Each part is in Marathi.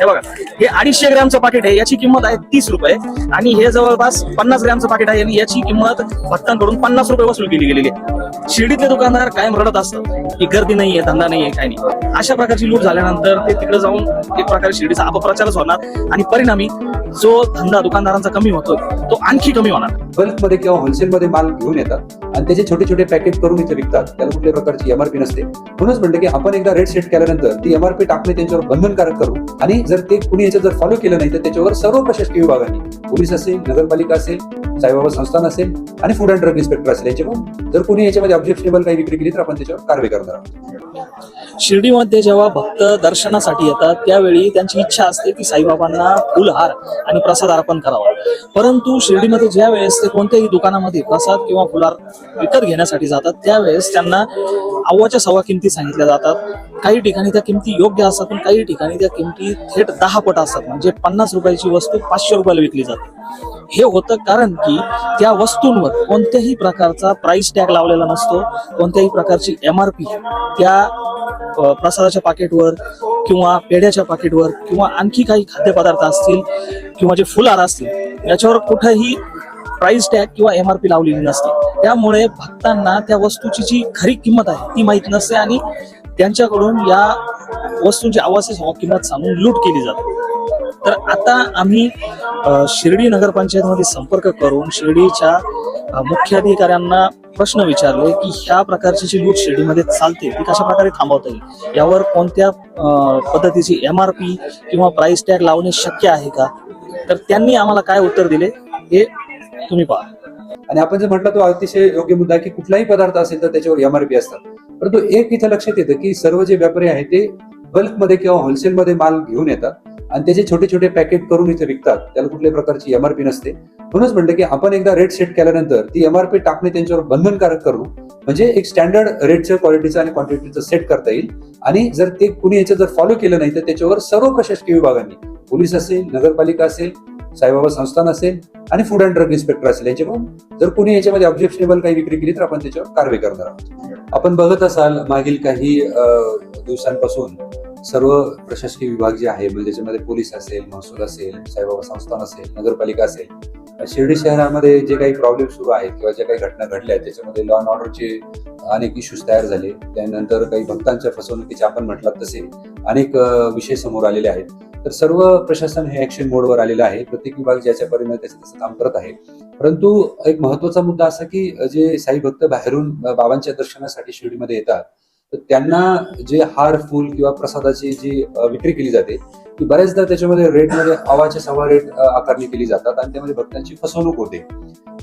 हे बघा हे अडीचशे ग्रॅमचं पाकिट आहे याची किंमत आहे तीस रुपये. आणि हे जवळपास पन्नास ग्रॅमचं पाकिट आहे आणि याची किंमत भक्तांकडून पन्नास रुपये वसूल केली गेलेली आहे. शिर्डीतले दुकानदार कायम रडत असतात. की गर्दी नाहीये धंदा नाहीये काही नाही. अशा प्रकारची लूट झाल्यानंतर ते तिकडे जाऊन एक प्रकारे शिर्डीचा अपप्रचारच होणार आणि परिणामी जो धंदा दुकानदारांचा कमी होतो तो आणखी कमी होणार. बल्कमध्ये किंवा होलसेलमध्ये माल घेऊन येतात आणि त्याचे छोटे छोटे पॅकेट करून इथे विकतात. त्याला कुठल्याही प्रकारची एमआरपी नसते. म्हणूनच म्हणलं की आपण एकदा रेट सेट केल्यानंतर ती एमआरपी टाकणे त्यांच्यावर बंधनकारक करू आणि जर ते कुणी याचं जर फॉलो केलं नाही तर त्याच्यावर सर्व प्रशासकीय विभागांनी पोलीस असेल नगरपालिका असेल साईबाबा संस्थान असेल आणि फूड अँड ड्रग इन्स्पेक्टर असेल याच्यावर जर कोणी याच्यामध्ये ऑब्जेक्शनेबल काही विक्री केली तर आपण त्याच्यावर कारवाई करणार आहोत. शिर्डीमध्ये जेव्हा भक्त दर्शनासाठी येतात त्यावेळी त्यांची इच्छा असते की साईबाबांना फुलहार आणि प्रसाद अर्पण करावा. परंतु शिर्डीमध्ये ज्या वेळेस ते कोणत्याही दुकानामध्ये प्रसाद किंवा फुलहार विकत घेण्यासाठी जातात त्यावेळेस त्यांना अव्वाच्या सव्वा किमती सांगितल्या जातात. काही ठिकाणी त्या किमती योग्य असतात पण काही ठिकाणी त्या किमती थेट दहा पट असतात. म्हणजे पन्नास रुपयाची वस्तू पाचशे रुपयाला विकली जाते. हे होतं कारण की त्या वस्तूंवर कोणत्याही प्रकारचा प्राइस टॅग लावलेला नसतो. कोणत्याही प्रकारची एम आर पी त्या प्रसादाच्या पाकिटवर किंवा पेढ्याच्या पाकिटवर किंवा आणखी काही खाद्यपदार्थ असतील किंवा जे फुलार असतील याच्यावर कुठेही प्राइस टॅग किंवा एम आर पी लावलेली नसते. त्यामुळे भक्तांना त्या वस्तूची जी खरी किंमत आहे ती माहीत नसते आणि त्यांच्याकडून या वस्तूंची आवासी किंमत सांगून लूट केली जाते. तर आता आम्ही शिर्डी नगरपंचायतमध्ये संपर्क करून शिर्डीच्या मुख्याधिकाऱ्यांना प्रश्न विचारले की ह्या प्रकारची जी लूट शिर्डीमध्ये चालते ती कशा प्रकारे थांबवता येईल? यावर कोणत्या पद्धतीची एम आर पी किंवा प्राइस टॅग लावणे शक्य आहे का? तर त्यांनी आम्हाला काय उत्तर दिले हे तुम्ही पहा. आणि आपण जे म्हटलं तो अतिशय योग्य मुद्दा की कुठलाही पदार्थ असेल तर त्याच्यावर एमआरपी असतात. परंतु एक इथं लक्षात येतं की सर्व जे व्यापारी आहेत ते बल्कमध्ये किंवा होलसेलमध्ये माल घेऊन येतात आणि त्याचे छोटे छोटे पॅकेट करून इथे विकतात. त्याला कुठल्याही प्रकारची एमआरपी नसते. म्हणूनच म्हणलं की आपण एकदा रेट सेट केल्यानंतर ती एमआरपी टाकणे त्यांच्यावर बंधनकारक करू. म्हणजे एक स्टँडर्ड रेटचं क्वालिटीचं आणि क्वांटिटीचं सेट करता येईल. आणि जर ते कुणी याचं जर फॉलो केलं नाही तर त्याच्यावर सर्व प्रशासकीय विभागांनी पोलीस असेल नगरपालिका असेल साईबाबा संस्थान असेल आणि फूड अँड ड्रग इन्स्पेक्टर असेल. यांच्याकडून जर कोणी याच्यामध्ये ऑब्जेक्शनेबल काही विक्री केली तर आपण त्याच्यावर कारवाई करणार आहोत. आपण बघत असाल मागील काही दिवसांपासून सर्व प्रशासकीय विभाग जे आहे म्हणजे त्याच्यामध्ये पोलीस असेल महसूल असेल साईबाबा संस्थान असेल नगरपालिका असेल शिर्डी शहरामध्ये जे काही प्रॉब्लेम सुरू आहेत किंवा ज्या काही घटना घडल्या आहेत त्याच्यामध्ये लॉ अँड ऑर्डरचे अनेक इश्यूज तयार झाले. त्यानंतर काही भक्तांच्या फसवणुकीचे आपण म्हटलात तसे अनेक विषय समोर आलेले आहेत. तर सर्व प्रशासन हे ऍक्शन मोडवर आलेलं आहे. प्रत्येक विभाग ज्याच्या परीने त्याचं तसं काम करत आहे. परंतु एक महत्त्वाचा मुद्दा असा की जे साई भक्त बाहेरून बाबांच्या दर्शनासाठी शिर्डीमध्ये येतात तर त्यांना जे हार फूल किंवा प्रसादाची जी विक्री केली जाते ती बऱ्याचदा त्याच्यामध्ये रेटमध्ये आवाच्या सव्वा रेट आकारणी केली जातात आणि त्यामध्ये भक्तांची फसवणूक होते.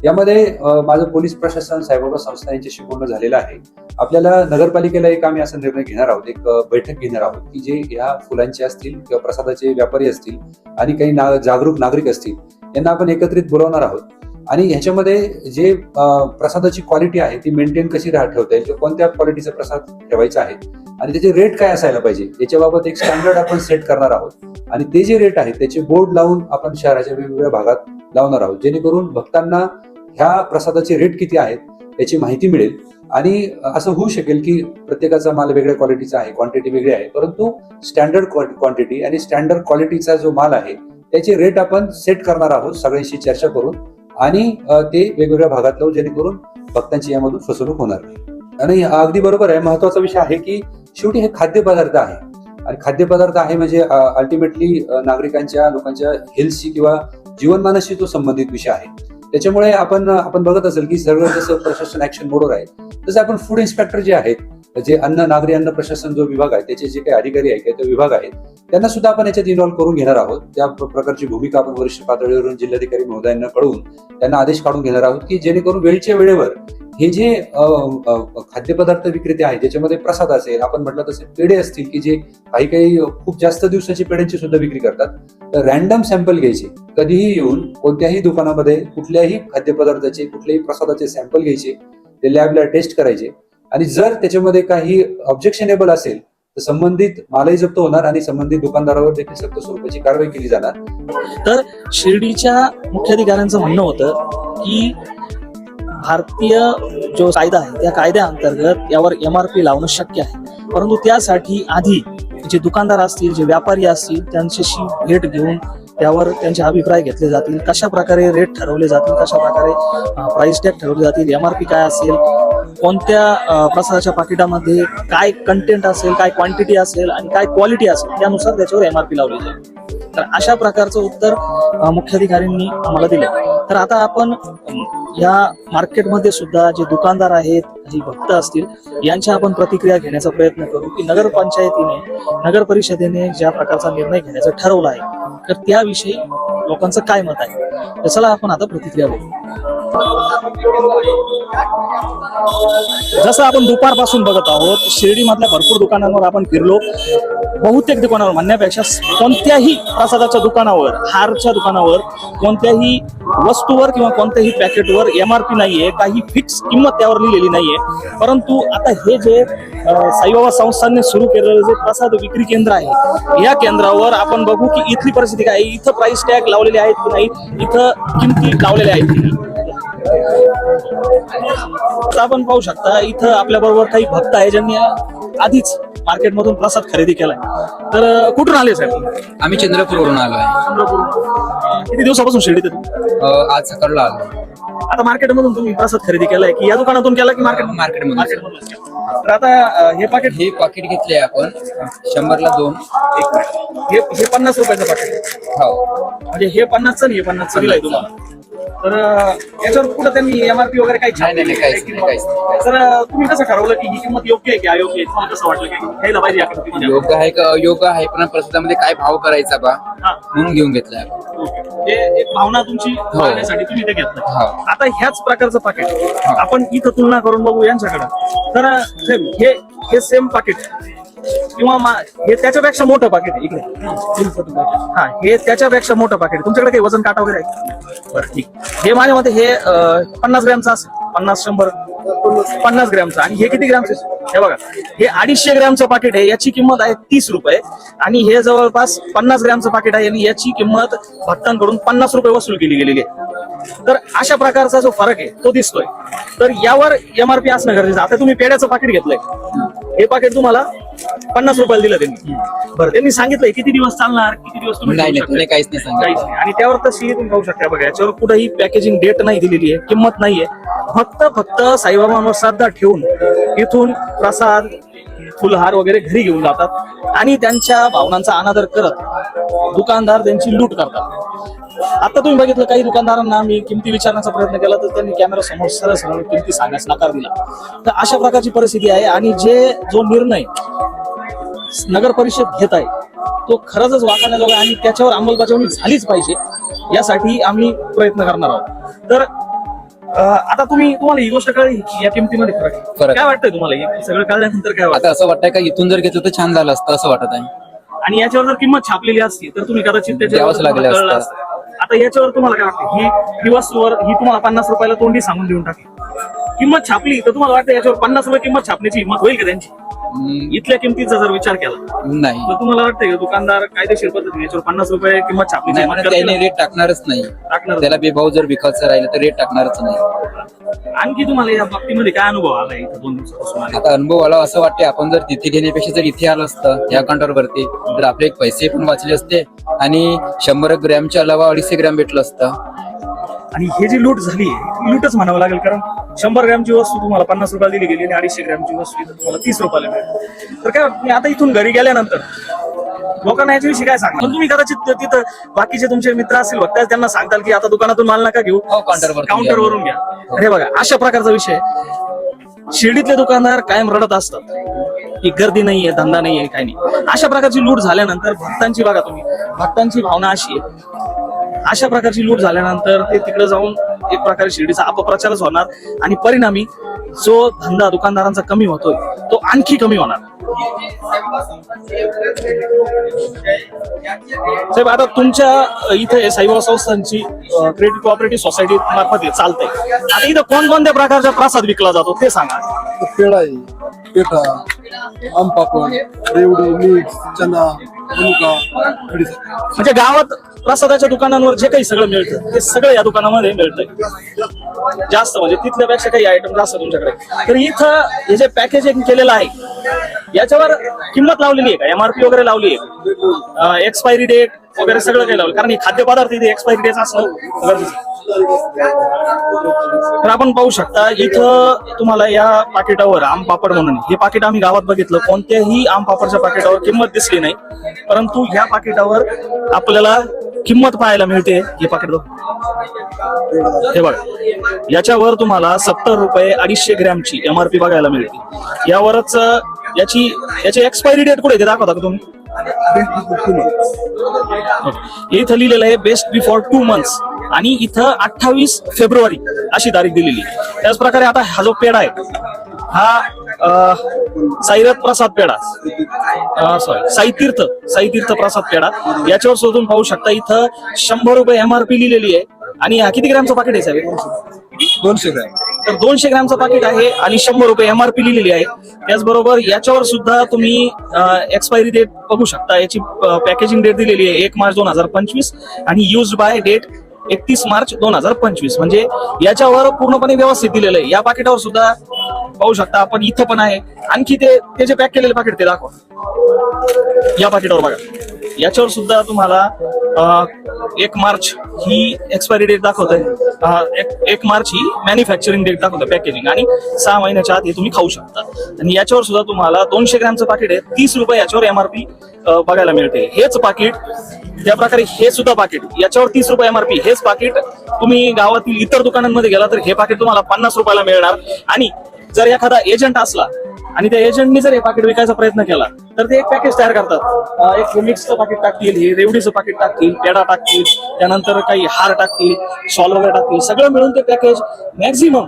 यामध्ये माझं पोलीस प्रशासन साईबाबा संस्था यांच्याशी बोलणं झालेलं आहे. आपल्याला नगरपालिकेला एक आम्ही असा निर्णय घेणार आहोत एक बैठक घेणार आहोत की जे ह्या फुलांचे असतील किंवा प्रसादाचे व्यापारी असतील आणि काही ना जागरूक नागरिक असतील यांना आपण एकत्रित बोलवणार आहोत. आणि ह्याच्यामध्ये जे प्रसादाची क्वालिटी आहे ती मेंटेन कशी राह ठेवता येईल? किंवा कोणत्या क्वालिटीचा प्रसाद ठेवायचा आहे? आणि त्याचे रेट काय असायला पाहिजे? याच्याबाबत एक स्टँडर्ड आपण सेट करणार आहोत. आणि ते जे रेट आहेत त्याचे बोर्ड लावून आपण शहराच्या वेगवेगळ्या भागात लावणार आहोत. जेणेकरून भक्तांना ह्या प्रसादाचे रेट किती आहेत याची माहिती मिळेल. आणि असं होऊ शकेल की प्रत्येकाचा माल वेगळ्या क्वालिटीचा आहे क्वांटिटी वेगळी आहे. परंतु स्टँडर्ड क्वांटिटी आणि स्टँडर्ड क्वालिटीचा जो माल आहे त्याचे रेट आपण सेट करणार आहोत सगळ्यांशी चर्चा करून. आणि ते वेगवेगळ्या भागात लावू जेणेकरून भक्तांची यामधून फसवणूक होणार नाही. आणि अगदी बरोबर आहे. महत्त्वाचा विषय आहे की शेवटी हे खाद्यपदार्थ आहे. आणि खाद्यपदार्थ आहे म्हणजे अल्टिमेटली नागरिकांच्या लोकांच्या हेल्थशी किंवा जीवनमानाशी तो संबंधित विषय आहे. त्याच्यामुळे आपण आपण बघत असेल की सर्व जसं प्रशासन ऍक्शन मोडवर आहे तसं आपण फूड इन्स्पेक्टर जे आहेत जे अन्न नागरी अन्न प्रशासन जो विभाग आहे त्याचे जे काही अधिकारी आहेत किंवा विभाग आहेत त्यांना सुद्धा आपण याच्यात इन्व्हॉल्व्ह करून घेणार आहोत. त्या प्रकारची भूमिका आपण वरिष्ठ पातळीवरून जिल्हाधिकारी महोदयांना कळवून त्यांना आदेश काढून घेणार आहोत की जेणेकरून वेळच्या वेळेवर हे जे खाद्यपदार्थ विक्रेते आहेत ज्याच्यामध्ये प्रसाद असेल आपण म्हटलं तसे पेढे असतील की जे काही काही खूप जास्त दिवसाची पेढ्यांची सुद्धा विक्री करतात तर रॅन्डम सॅम्पल घ्यायचे. कधीही येऊन कोणत्याही दुकानामध्ये कुठल्याही खाद्यपदार्थाचे कुठल्याही प्रसादाचे सॅम्पल घ्यायचे. ते लॅबला टेस्ट करायचे. आणि जर त्याच्यामध्ये काही ऑब्जेक्शनेबल असेल तर संबंधित मालही जप्त होणार आणि संबंधित दुकानदारावर देखील सक्त स्वरूपाची कारवाई केली जाणार. तर शिर्डीच्या मुख्याधिकाऱ्यांचं म्हणणं होतं की भारतीय जो कायदा आहे त्या कायद्याअंतर्गत यावर एम आर पी लावणं शक्य आहे. परंतु त्यासाठी आधी जे दुकानदार असतील जे व्यापारी असतील त्यांच्याशी भेट घेऊन त्यावर त्यांचे अभिप्राय घेतले जातील. कशा प्रकारे रेट ठरवले जातील कशा प्रकारे प्राइस टॅग ठरवले जातील एम आर पी काय असेल कोणत्या प्रसादाच्या पाकिटामध्ये काय कंटेंट असेल काय क्वांटिटी असेल आणि काय क्वालिटी असेल त्यानुसार त्याच्यावर एम आर पी लावली जाईल. तर अशा प्रकारचं उत्तर मुख्याधिकाऱ्यांनी आम्हाला दिलं तर आता आपण या मार्केटमध्ये सुद्धा जे दुकानदार आहेत काही भक्त असतील यांच्या आपण प्रतिक्रिया घेण्याचा प्रयत्न करू की नगरपंचायतीने नगर परिषदेने ज्या प्रकारचा निर्णय घेण्याचं ठरवलं आहे तर त्याविषयी लोकांचं काय मत आहे? त्याला चला आपण आता प्रतिक्रिया बघू. जसं आपण दुपारपासून बघत आहोत शिर्डीमधल्या भरपूर दुकानांवर आपण फिरलो. बहुतेक दुकानावर म्हणण्यापेक्षा कोणत्याही प्रसादाच्या दुकानावर हारच्या दुकानावर कोणत्याही वस्तूवर किंवा कोणत्याही पॅकेटवर एम आर पी नाहीये काही फिक्स किंमत त्यावर लिहिलेली नाहीये. परंतु आता हे जे साईबाबा संस्थांनी सुरू केलेलं जे प्रसाद विक्री केंद्र आहे या केंद्रावर आपण बघू की इथली परिस्थिती काय आहे. इथं प्राइस टॅग लावलेले आहेत की नाही? इथं किमती लावलेल्या आहेत? आपण पाहू शकता इथं आपल्या बरोबर काही भक्त आहे ज्यांनी आधीच मार्केटमधून प्रसाद खरेदी केलाय. तर कुठून आले साहेब? आम्ही चंद्रपूरवरून आलो आहे. किती दिवसापासून शिर्डीत आहे तुम्ही? अ, आज सकाळला आलो. आता मार्केटमधून तुम्ही प्रसाद खरेदी केलाय की या दुकानातून केला की मार्केट मार्केटमधून. तर आता हे पाकिट हे पाकिट घेतले आपण शंभरला दोन एक मिनिट. हे हे पन्नास रुपयाचं पाकिट हो म्हणजे हे पन्नासचं आणि हे पन्नासचं दिलंय तुम्हाला तर याच्यावर कुठं त्यांनी एमआरपी वगैरे काही नाही, नाही, नाही, काहीच नाही, काहीच नाही. तर तुम्ही कसं ठरवलं की ही किंमत योग्य आहे की अयोग्य आहे तुम्हाला कसं वाटलं की घ्यायला पाहिजे या किमतीमध्ये? योग्य आहे का अयोग्य आहे पण प्रसादामध्ये काय भाव करायचा बा हा. म्हणून घेऊन घेतलाय आपण. ओके. हे एक भावना तुमची मांडण्यासाठी तुम्ही ते घेतलं हो. आता ह्याच प्रकारचं पाकिट आपण इथं तुलना करून बघू यांच्याकडे तर सेम हे हे सेम पाकिट किंवा हे त्याच्यापेक्षा मोठं पाकिट आहे इकडे. हा हे त्याच्यापेक्षा मोठं पाकिट तुमच्याकडे काही वजन काटा वगैरे आहे? बरं ठीक. हे माझ्या मते हे पन्नास ग्रॅमचं असेल. पन्नास शंभर पन्नास ग्रॅमचं. आणि हे किती ग्रॅमचं? हे बघा. हे अडीचशे ग्रॅमचं पाकिट आहे. याची किंमत आहे तीस रुपये. आणि हे जवळपास पन्नास ग्रॅमचं पाकिट आहे. आणि याची किंमत भक्तांकडून पन्नास रुपये वसूल केली गेलेली आहे. तर अशा प्रकारचा जो फरक आहे तो दिसतोय. तर यावर एमआरपी असणं गरजेचं. आता तुम्ही पेड्याचं पाकिट घेतलंय. हे पाकिट तुम्हाला पन्नास रुपयाला दिलं त्यांनी. बरं त्यांनी सांगितलंय किती दिवस चालणार किती दिवस तुम्ही नाही नाही काहीच नाही काहीच नाही. आणि त्यावर तशी तुम्ही पाहू शकता. बघा याच्यावर कुठेही पॅकेजिंग डेट नाही दिलेली आहे किंमत नाहीये. फक्त फक्त साईबाबांवर श्रद्धा ठेवून इथून प्रसाद फुलहार वगैरे घरी घेऊन जातात आणि त्यांच्या भावनांचा अनादर करत दुकानदार त्यांची लूट करतात. आता तुम्ही बघितलं काही दुकानदारांना मी किमती विचारण्याचा प्रयत्न केला तर त्यांनी कॅमेरा समोर सरळ सरळ किमती सांगण्यास नकार दिला. तर अशा प्रकारची परिस्थिती आहे आणि जे जो निर्णय नगर परिषद घेत आहे तो खरंच वाचण्याजोगा आणि त्याच्यावर अंमलबजावणी झालीच पाहिजे यासाठी आम्ही प्रयत्न करणार आहोत. तर आता तुम्ही तुम्हाला ही गोष्ट कळली की या किमतीमध्ये फरक आहे. फरक. काय वाटतंय तुम्हाला हे सगळं कळल्यानंतर काय वाटतं आता असं वाटतंय का इथून जर घेतलं तर छान झालं असतं असं वाटत आहे आणि याच्यावर जर किंमत छापलेली असती तर तुम्ही कदाचित त्याच्यावर द्यावंच लागलं तुम्हाला कळलं असतं. असतं. आता याच्यावर तुम्हाला काय वाटतं ही ही वस्तूवर ही तुम्हाला पन्नास रुपयाला तोंडी सांगून देऊन टाकली किंमत छापली तर तुम्हाला वाटतं याच्यावर पन्नास रुपये किंमत छापण्याची हिंमत होईल का त्यांची इथल्या किमतीचा जर विचार केला नाही. तर तुम्हाला वाटतंय का दुकानदार कायदेशीर पद्धतीने याच्यावर पन्नास रुपये किंमत छापण्याची नाही करतील? त्याने रेट टाकणारच नाही. टाकणार त्याला बेभाव जर विकायचं राहिलं तर रेट टाकणारच नाही. आणखी तुम्हाला या बाबतीमध्ये काय अनुभव आला इथं दोन दिवसापासून आले? आता अनुभव आला असं वाटते आपण जर तिथे घेण्यापेक्षा जर इथे आलं असतं या काउंटर वरती तर आपले पैसे पण वाचले असते आणि शंभर ग्रॅमच्या अलावा अडीचशे ग्रॅम भेटलं असतं. आणि ही जी लूट झाली लूटच म्हणावं लागेल कारण शंभर ग्रॅमची वस्तू तुम्हाला पन्नास रुपयाला दिली गेली आणि अडीचशे ग्रॅमची वस्तू तुम्हाला तीस रुपयाला मिळेल. तर काय मी आता इथून घरी गेल्यानंतर लोकांना याच्याविषयी काय सांगणार तुम्ही कदाचित तिथं बाकीचे तुमचे मित्र असतील बघताय त्यांना सांगताल की आता दुकानातून माल नका घेऊ हो, काउंटर वरून घ्या. हे बघा अशा प्रकारचा विषय. शिर्डीतले दुकानदार कायम रडत असतात. की गर्दी नाहीये धंदा नाहीये काही नाही. अशा प्रकारची लूट झाल्यानंतर भक्तांची बघा तुम्ही भक्तांची भावना अशी आहे. अशा प्रकारची लूट झाल्यानंतर ते तिकडे जाऊन एक प्रकारे शिर्डीचा अपप्रचारच होणार आणि परिणामी जो धंदा दुकानदारांचा कमी होतोय तो आणखी कमी होणार. साहेब आता तुमच्या इथे साईबाबा संस्थांची क्रेडिट कोऑपरेटिव्ह सोसायटी मार्फत चालतंय. आता इथं कोणकोणत्या प्रकारचा प्रसाद विकला जातो ते सांगा. पेढा पेठा आमपापड रेवडी मिक्स चना म्हणजे गावात प्रसादाच्या दुकानांवर जे काही सगळं मिळतं ते सगळं या दुकानामध्ये मिळतंय. जास्त म्हणजे तिथल्या पेक्षा काही आयटम जास्त तुमच्याकडे. तर इथं हे जे पॅकेजिंग केलेलं आहे याच्यावर किंमत लावलेली आहे का? एमआरपी वगैरे लावली आहे? एक्सपायरी डेट वगैरे सगळं काही लावलं? कारण खाद्यपदार्थ इथे एक्सपायरी डेट असणं गरजेचं तर आपण पाहू शकता इथं तुम्हाला या पाकिटावर आम पापड म्हणून हे पाकिट आम्ही गावात बघितलं कोणत्याही आम पापडच्या पाकिटावर किंमत दिसली नाही. परंतु या पाकिटावर आपल्याला किंमत पाहायला मिळते हे पाकिट हे बघा याच्यावर तुम्हाला सत्तर रुपये अडीचशे ग्रॅमची एमआरपी बघायला मिळते. यावरच याची याची एक्सपायरी डेट कुठे ते दाखवता का तुम्ही. हे इथं लिहिलेलं आहे बेस्ट बिफोर टू मंथ्स आणि इथं अठ्ठावीस फेब्रुवारी अशी तारीख दिलेली त्याच प्रकारे आता हा जो पेढा आहे हा साईरथ प्रसाद पेढा. सॉरी साईतीर्थ साईतीर्थ प्रसाद पेढा. याच्यावर शोधून पाहू शकता इथं शंभर रुपये एमआरपी लिहिलेली आहे. आणि हा किती ग्रॅमचं पाकिट आहे साहेब? दोनशे ग्रॅम. तर दोनशे ग्रॅमचं पाकिट आहे आणि शंभर रुपये एमआरपी लिहिलेली आहे. त्याचबरोबर याच्यावर सुद्धा तुम्ही एक्सपायरी डेट बघू शकता. याची पॅकेजिंग डेट दिलेली आहे एक मार्च दोन हजार पंचवीस आणि युज बाय डेट एकतीस मार्च दोन हजार पंचवीस. म्हणजे याच्यावर पूर्णपणे व्यवस्थित दिलेलं आहे. या पाकिटावर सुद्धा पाहू शकता आपण. इथं पण आहे. आणखी ते जे पॅक केलेले पाकिट ते दाखवा. या पाकिटावर बघा. याच्यावर सुद्धा तुम्हाला एक मार्च ही एक्सपायरी डेट दाखवत आहे एक मार्च ही मॅन्युफॅक्चरिंग डेट दाखवतं पॅकेजिंग आणि सहा महिन्याच्या आत हे तुम्ही खाऊ शकता. आणि याच्यावर सुद्धा तुम्हाला दोनशे ग्रॅमचं पाकिट आहे. तीस रुपये याच्यावर एमआरपी बघायला मिळते. हेच पाकिट त्या प्रकारे हे सुद्धा पाकिट. याच्यावर तीस रुपये एमआरपी हेच पाकिट. तुम्ही गावातील इतर दुकानांमध्ये गेला तर हे पाकिट तुम्हाला पन्नास रुपयाला मिळणार. आणि जर एखादा एजंट असला आणि त्या एजंटने जर हे पाकिट विकायचा प्रयत्न केला तर ते एक पॅकेज तयार करतात. एक मिक्सचं पाकिट टाकतील हे रेवडीचं पाकिट टाकतील पेडा टाकतील त्यानंतर काही हार टाकतील शॉल वगैरे टाकतील सगळं मिळून ते पॅकेज मॅक्झिमम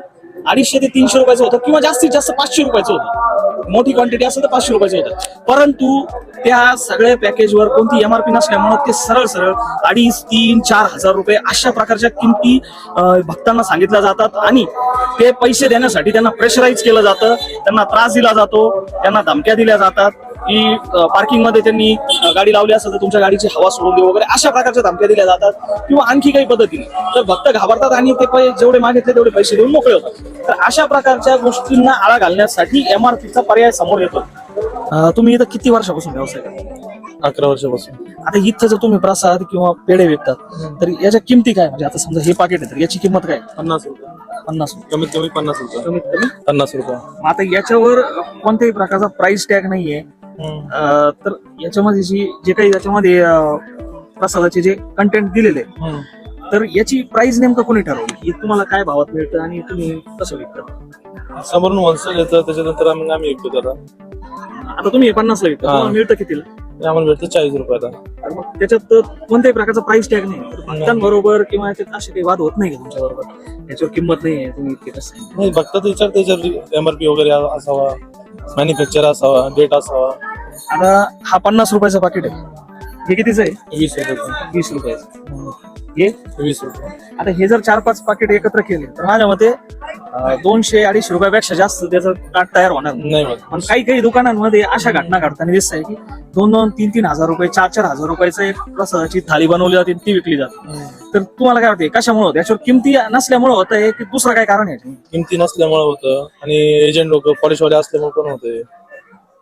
अडीचशे ते तीनशे रुपयाचं होतं किंवा जास्तीत जास्त पाचशे रुपयाचं होतं. मोठी क्वांटिटी असेल तर पाचशे रुपयाचं होतं. परंतु त्या सगळ्या पॅकेजवर कोणती एम आर पी नसल्यामुळे ते सरळ सरळ अडीच तीन चार हजार रुपये अशा प्रकारच्या किमती भक्तांना सांगितल्या जातात आणि ते पैसे देण्यासाठी त्यांना प्रेशराईज केलं जातं त्यांना त्रास दिला जातो त्यांना धमक्या दिल्या जातात. की पार्किंगमध्ये त्यांनी गाडी लावली असेल तर तुमच्या गाडीची हवा सोडून देऊ वगैरे अशा प्रकारच्या धमक्या दिल्या जातात किंवा आणखी काही पद्धतीने तर भक्त घाबरतात आणि ते पै जेवढे मागितले तेवढे पैसे देऊन मोकळे होतात. तर अशा प्रकारच्या गोष्टींना आळा घालण्यासाठी एमआरपीचा पर्याय समोर येतो. तुम्ही इथं किती वर्षापासून व्यवसाय करता? अकरा वर्षापासून. आता इथं जर तुम्ही प्रसाद किंवा पेढे विकतात तर याच्या किमती काय? म्हणजे आता समजा हे पाकिट आहे तर याची किंमत काय? पन्नास रुपये. पन्नास रुपये. कमीत कमी पन्नास रुपये. कमीत कमी? पन्नास रुपये. मग आता याच्यावर कोणत्याही प्रकारचा प्राइस टॅग नाहीये. अं, तर याच्यामध्ये जी जे काही याच्यामध्ये अं, प्रसादाचे जे कंटेंट दिलेले आहे, तर याची प्राइस नेमकं कोणी ठरवली? ही तुम्हाला काय भावात मिळतं आणि तुम्ही कसं विकता? समोरून होलसेल येतं त्याच्यानंतर आम्ही आम्ही विकतो त्याला. आता तुम्ही पन्नासला विकता. तुम्हाला मिळतं कितीला? ते आम्हाला भेटतं चाळीस रुपयाला. तर मग त्याच्यात कोणत्याही प्रकारचा प्राइस टॅग नाही. तर भक्तांबरोबर किंवा याच्यात असे काही वाद होत नाही का तुमच्या बरोबर याच्यावर किंमत नाही आहे तुम्ही इतके कसं? नाही बघता त्याच्यावर एमआरपी वगैरे असावा. मॅन्युफॅक्चर असावा डेट असावा. आता हा पन्नास रुपयाचं पाकिट आहे. हे कितीच आहे? वीस रुपये वीस रुपयाचं. हे? वीस रुपये. आता हे जर चार पाच पाकिट एकत्र केले तर माझ्या मते अं, दोनशे अडीचशे रुपयापेक्षा जास्त त्याचं ताट तयार होणार नाही. पण काही काही दुकानांमध्ये अशा घटना घडताना दिसत आहे की दोन दोन तीन तीन हजार रुपये चार चार हजार रुपयाचं एक प्रसादाची थाळी बनवली जाते आणि ती विकली जाते. तर तुम्हाला काय वाटते कशामुळे होतं? याच्यावर किमती नसल्यामुळे होत आहे की दुसरं काय कारण आहे? किमती नसल्यामुळे होतं आणि एजंट लोक पॉलिशवाले असल्यामुळे पण होते.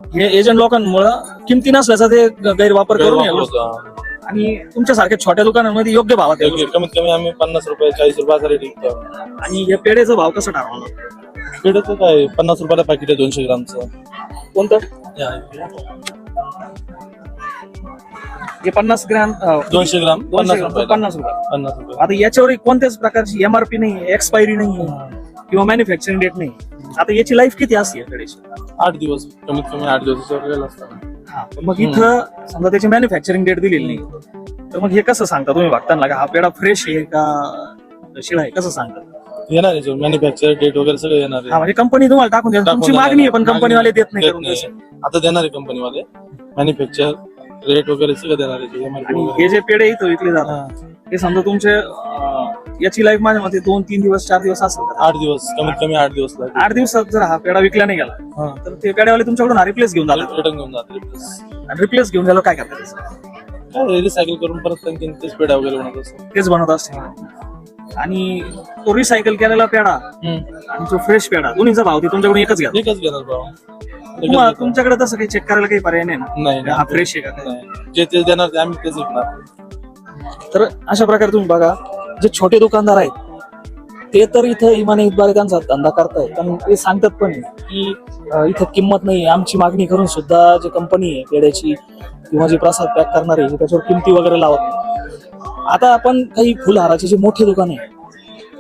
हे एजंट लोकांमुळं किमती नसल्याचा ते गैरवापर करून गैरवापर होता. आणि तुमच्यासारख्या छोट्या दुकानांमध्ये योग्य भावात कमीत कमी आम्ही पन्नास रुपये चाळीस रुपये रेट विकतो. आणि या पेढ्याचा भाव कसा ठरवला पेढचं काय पन्नास रुपयाला पॅकेट आहे दोनशे ग्रामचं. कोणतं. हे पन्नास ग्रॅम अं, दोनशे ग्राम दोनशे पन्नास ग्रॅम, रुपये पन्नास रुपये पन्नास रुपये आता याच्यावर कोणत्याच प्रकारची एमआरपी नाही एक्सपायरी नाही किंवा मॅन्युफॅक्चरिंग डेट नाही. आता याची लाईफ किती असते या पेढ्याची? आठ दिवस कमीत कमी आठ वेळेला असतात मग इथं समजा त्याची मॅन्युफॅक्चरिंग डेट दिलेली नाही. तर मग हे कसं सांगता? तुम्ही बघताना का हा पेढा फ्रेश आहे का शिळा आहे? कसं सांगता? येणार आहे मॅन्युफॅक्चर डेट वगैरे सगळं येणार हा आहे म्हणजे कंपनी तुम्हाला टाकून देणार तुमची. मागणी आहे पण कंपनीवाले देत नाही देत करून नाही. आता देणार आहे कंपनीवाले मॅन्युफॅक्चर रेट वगैरे सगळं देणार आहे. आणि. हे जे पेढे इथं विकले जातात हा. हे समजा तुमचे अं, याची लाईफ माझ्या मते दोन तीन दिवस चार दिवस असेल आठ दिवस कमीत कमी आठ दिवस लागतील आठ दिवसात जर हा पेढा विकला नाही गेला हा. तर ते पेढ्यावाले तुमच्याकडून हा रिप्लेस घेऊन जातात. रिटर्न घेऊन जाते आणि रिप्लेस घेऊन झालं काय करतात? त्याचं? काय रिसायकल करून परत आणखी तेच पेढा वगैरे बनवत असतो तेच बनवत असते आणि तो रिसायकल केलेला पेढा आणि तो फ्रेश पेढा दोन्हीचा भाव ते तुमच्याकडून एकच घ्या एकच घेणार भाऊ तुम्हाला तुमच्याकडे तसं काही चेक करायला काही पर्याय नाही ना? नाही हा फ्रेश आहे का? नाही. जे ते देणार ते आम्ही तेच विकणार. तर अशा प्रकारे तुम्ही बघा जे छोटे दुकानदार आहेत ते तर इथं इमाने इतबारे त्यांचा धंदा करतायत. कारण ते सांगतात पण की इथं किंमत नाही आमची मागणी करून सुद्धा जी कंपनी आहे पेड्याची किंवा जे प्रसाद पॅक करणारे त्याच्यावर किमती वगैरे लावत आता आपण काही फुलहाराचे जे मोठे दुकान आहे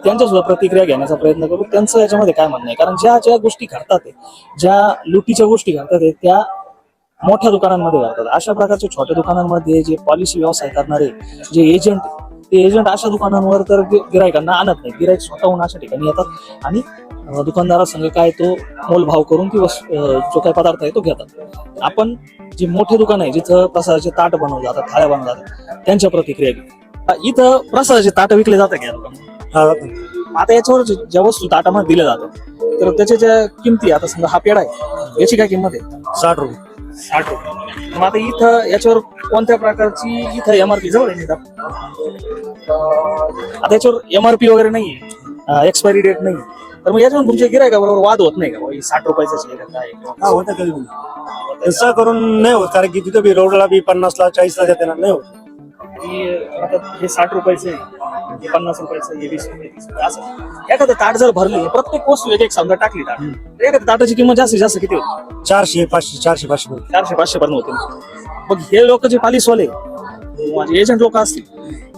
त्यांच्या सुद्धा प्रतिक्रिया घेण्याचा प्रयत्न करू. त्यांचं याच्यामध्ये काय म्हणणं आहे? कारण ज्या ज्या गोष्टी घडतात आहे, ज्या लुटीच्या गोष्टी घडतात त्या मोठ्या दुकानांमध्ये घडतात. अशा प्रकारच्या छोट्या दुकानांमध्ये जे पॉलिसी व्यवसाय करणारे जे एजंट ते एजंट अशा दुकानांवर तर गिरायकांना आणत नाही. गिरायक स्वतःहून अशा ठिकाणी येतात आणि दुकानदारासंग काय तो मोलभाव करून अं, जो काही पदार्थ आहे तो घेतात. आपण जे मोठे दुकान आहे जिथं प्रसादाचे ताट बनवले जातात थाळ्या बनवल्या जातात त्यांच्या प्रतिक्रिया घेऊ. इथं प्रसादाचे ताट विकले जातात का या दुकानात? आता याच्यावर ज्या वस्तू ताटामध्ये दिल्या जातात तर त्याच्या ज्या किमती आता समजा हा पेढा आहे याची काय किंमत आहे? साठ रुपये. साठ रुपये मग आता इथं याच्यावर कोणत्या प्रकारची इथं एमआरपी जवळ आहे निदान? आता याच्यावर एमआरपी वगैरे नाहीये. एक्सपायरी डेट नाही तर मग याच्यावर तुमच्या गिरायका बरोबर वाद होत नाही का? साठ रुपयाचं आहे का काय? हा होतं कधी तसं करून नाही होत कारण की तिथं बी रोडला बी पन्नासला चाळीसला देते ना नाही होत. की आता हे साठ रुपयाचं आहे हे पन्नास रुपयाचं हे वीस रुपये असं. एखादं ताट जर भरली प्रत्येक वस्तू एक एक समजा टाकली ताट. तर एखाद्या ताटाची किंमत जास्तीत जास्त किती होती? चारशे पाचशे चारशे पाचशे रुपये. चारशे पाचशे पर्यंत होते. मग हे लोक जे पालिसवाले माझे एजंट लोक असतील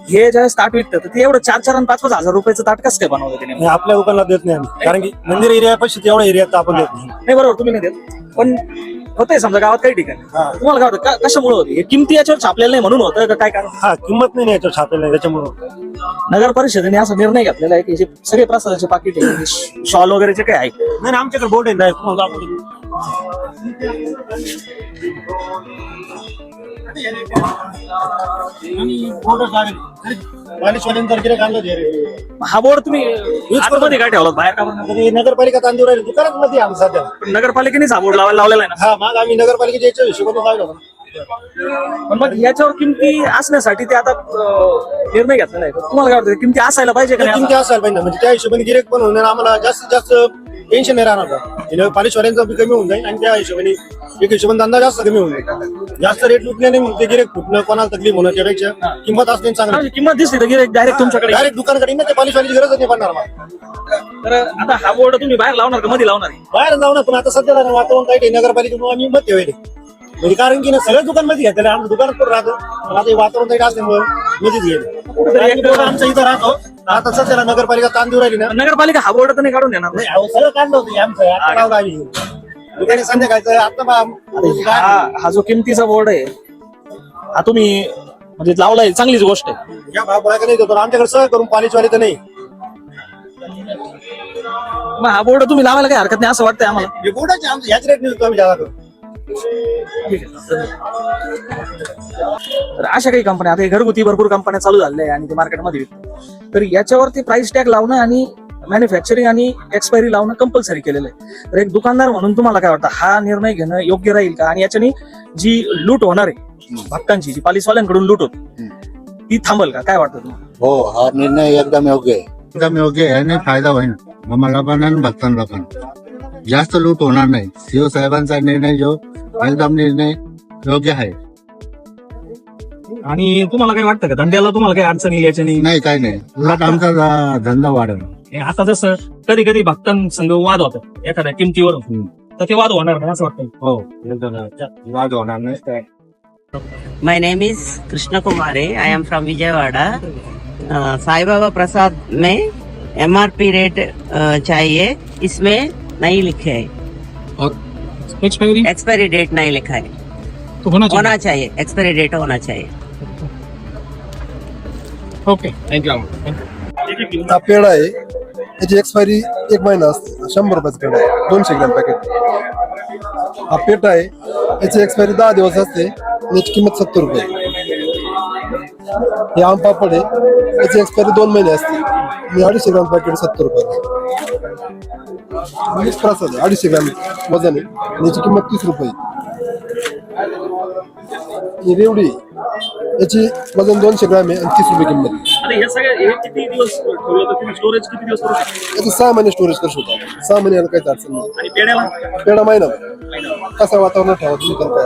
हे ज्यावेळेस ताट विकतात तर ते एवढं चार चार आणि पाच पाच हजार रुपयाचं ताट कसं काय बनवलं त्याने? आपल्या दुकानाला देत नाही आम्ही. कारण की मंदिर एरिया पैसे तेवढा एरियात आपण देत नाही. नाही बरोबर तुम्ही नाही देत. पण होतंय समजा गावात काही ठिकाणी. तुम्हाला काय वाटतं का- कशामुळे होते हे किमती याच्यावर छापलेलं नाही म्हणून होतं का काय कारण? हा किंमत नाही याच्यावर छापेल नाही त्याच्यामुळे नगर परिषदेने असा निर्णय घेतलेला आहे की जे सगळे प्रसादाचे पाकिट आहे शॉल वगैरेचे काय आहे. नाही नाही, आमच्याकडे बोर्ड आहे नाही हा बोर्ड तुम्ही आतमध्ये काय ठेवला बाहेर का नाही? नगरपालिका तांदूळ राहील दुकानात मध्ये आम्ही सध्या नगरपालिकेनेच हा बोर्ड लावायला लावलेला आहे हा मग आम्ही नगरपालिकेच्या याच्या हिशोबाने लावलं. ना पण मग याच्यावर किमती असण्यासाठी ते आता अं, निर्णय घेतलेला आहे तुम्हाला काय वाटतं किमती असायला पाहिजे का नाही किमती असायला पाहिजे ना. म्हणजे त्या हिशोबाने गिरेक पण होणार आम्हाला जास्तीत जास्त टेन्शन नाही राहणार का पालिशवाल्यांचा बी कमी होऊन जाईल आणि त्या हिशोबाने एक हिशोबाने धंदा जास्त कमी होऊन जाईल. जास्त रेट लुटले नाही मग ते गिरेक फुटणं कोणाला तकलीफ होणं त्यापेक्षा किंमत असणे चांगलं. किंमत दिसली तर गिऱ्हाईक डायरेक्ट तुमच्याकडे. डायरेक्ट दुकानकडे ना ते पालिशवालीची गरज नाही पडणार मग तर आता हा बोर्ड तुम्ही बाहेर लावणार का? मध्ये लावणार? बाहेर ना पण आता सध्या वातावरण काही नगरपालिकेमुळे आम्ही मत ठेवले म्हणजे कारण की ना सगळ्या दुकानमध्ये घेतलेलं आमचं दुकानात पण राहतो. पण आता वातावरण काही असल्यामुळे मध्येच गेले. आमचं इथं राहतो. आता सध्याला नगरपालिका देऊ राहिली ना. नगरपालिका हा बोर्ड तर नाही काढून देणार. नाही अहो, सगळं काढलं होतं हे. आमचं आता दुकाने संध्याकाळचं आता बा- हा हा जो किमतीचा बोर्ड आहे हा तुम्ही म्हणजे लावलाय चांगलीच गोष्ट आहे. या भाग नाही देतो आमच्याकडे सगळं करून कॉलेजवाले तर नाही. मग हा बोर्ड तुम्ही लावायला काही हरकत नाही असं वाटतंय आम्हाला. हे बोर्डाचे आमचं ह्याच रेट देतो आम्ही जादा करून तर अशा काही कंपन्या आता हे घरगुती भरपूर कंपन्या चालू झालेल्या आहे आणि ते मार्केटमध्ये विकतात. तर याच्यावरती प्राइस टॅग लावणं आणि मॅन्युफॅक्चरिंग आणि एक्सपायरी लावणं कंपल्सरी केलेलं आहे. तर एक दुकानदार म्हणून तुम्हाला काय वाटतं हा निर्णय घेणं योग्य राहील का? आणि याच्याने जी लूट होणार आहे भक्तांची जी पालिसवाल्यांकडून लूट होती ती थांबल का? काय वाटतं तुम्हाला? हो हा निर्णय एकदम योग्य आहे. एकदम योग्य आहे आणि फायदा होईल. आम्हाला पण आणि भक्तांना पण. जास्त लूट होणार नाही. सीओ साहेबांचा निर्णय जो एकदम निर्णय योग्य आहे. आणि तुम्हाला काय वाटतं का? धंद्याला तुम्हाला काही अडचण येईल याच्याने नाही काय नाही. उलट आमचा धंदा वाढेल. हे आता जसं कधी कधी भक्तांसंग वाद होतात एखाद्या किमतीवर तर ते वाद होणार नाही असं वाटतं हो वाद होणार नाही. काय My name is Krishna Kumare. I am from Vijayawada. Uh, Sai Baba प्रसाद में एमआरपी रेट uh, चाहिए इसमें नहीं लिखे है। और एक्सपायरी एक्सपायरी डेट नहीं लिखा है। तो होना होना चाहिए। एक्सपायरी डेट होना चाहिए। ओके थँक्यू हा पेढा आहे त्याची एक्सपायरी एक महिना असते शंभर रुपयाचा पेढा आहे दोनशे ग्रॅम पॅकेट। हा पेढा आहे याची एक्सपायरी दहा दिवस असते आणि याची किंमत सत्तर रुपये। हे आम पापड आहे याची एक्सपायरी दोन महिने असते आणि अडीचशे ग्रॅम पॅकेट सत्तर रुपये। मिक्स प्रसाद आहे अडीचशे ग्रॅम वजन आहे. आणि याची किंमत तीस रुपये ही रेवडी. याची वजन दोनशे ग्राम आहे आणि तीस रुपये किंमत होतं? याचं सहा महिने स्टोरेज करू शकतो आपण. सहा महिन्याला काहीच अडचण नाही. पेढा महिना कसा वातावरण ठेवा तुम्ही तर काय.